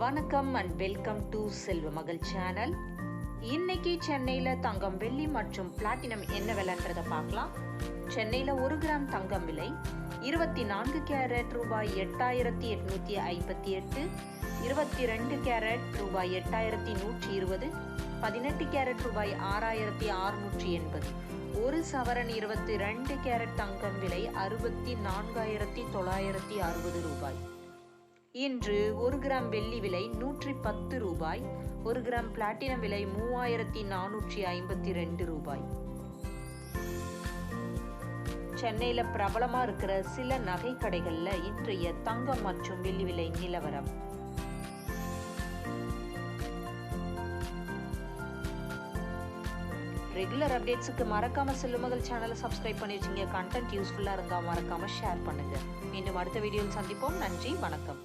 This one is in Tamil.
வணக்கம் அண்ட் வெல்கம் டு செல்வ மகள் சேனல் இன்னைக்கு சென்னையில் தங்கம் வெள்ளி மற்றும் பிளாட்டினம் என்ன விலைன்றதை பார்க்கலாம். சென்னையில் ஒரு கிராம் தங்கம் விலை இருபத்தி நான்கு கேரட் ரூபாய் எட்டாயிரத்தி எட்நூற்றி ஐம்பத்தி எட்டு இருபத்தி ரெண்டு கேரட் ரூபாய் எட்டாயிரத்தி நூற்றி இருபது பதினெட்டு கேரட் ரூபாய் ஆறாயிரத்தி அறுநூற்றி எண்பது. ஒரு சவரன் இருபத்தி ரெண்டு கேரட் தங்கம் விலை அறுபத்தி நான்காயிரத்தி தொள்ளாயிரத்தி அறுபது ரூபாய். இன்று ஒரு கிராம் வெள்ளி விலை நூற்றி பத்து ரூபாய் ஒரு கிராம் பிளாட்டினம் விலை மூவாயிரத்தி நானூற்றி ஐம்பத்தி ரெண்டு ரூபாய். சென்னையில் பிரபலமாக இருக்கிற சில நகை கடைகளில் இன்றைய தங்கம் மற்றும் வெள்ளி விலை நிலவரம். ரெகுலர் அப்டேட்ஸுக்கு மறக்காம செல்லுமகள் சேனலை சப்ஸ்கிரைப் பண்ணி வச்சுங்க. கண்டென்ட் யூஸ்ஃபுல்லாக இருந்தால் மறக்காம ஷேர் பண்ணுங்க. மீண்டும் அடுத்த வீடியோவில் சந்திப்போம். நன்றி வணக்கம்.